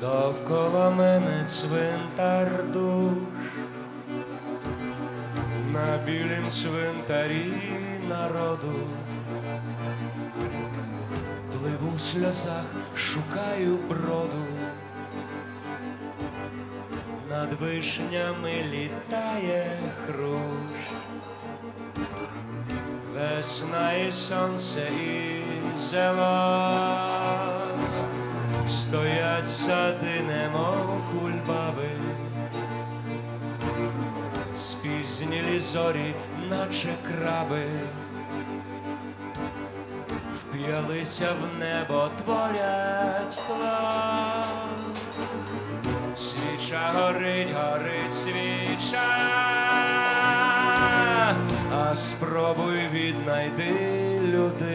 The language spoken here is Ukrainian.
Довкола мене цвинтар душ, на білім цвинтарі народу. Пливу в сльозах, шукаю броду. Над вишнями літає хруш. Весна і сонце і зело Стоять сади, немов кульбаби, спізнілі зорі, наче краби, вп'ялися в небо, творять тла. Свіча горить, горить свіча, а спробуй віднайди люди.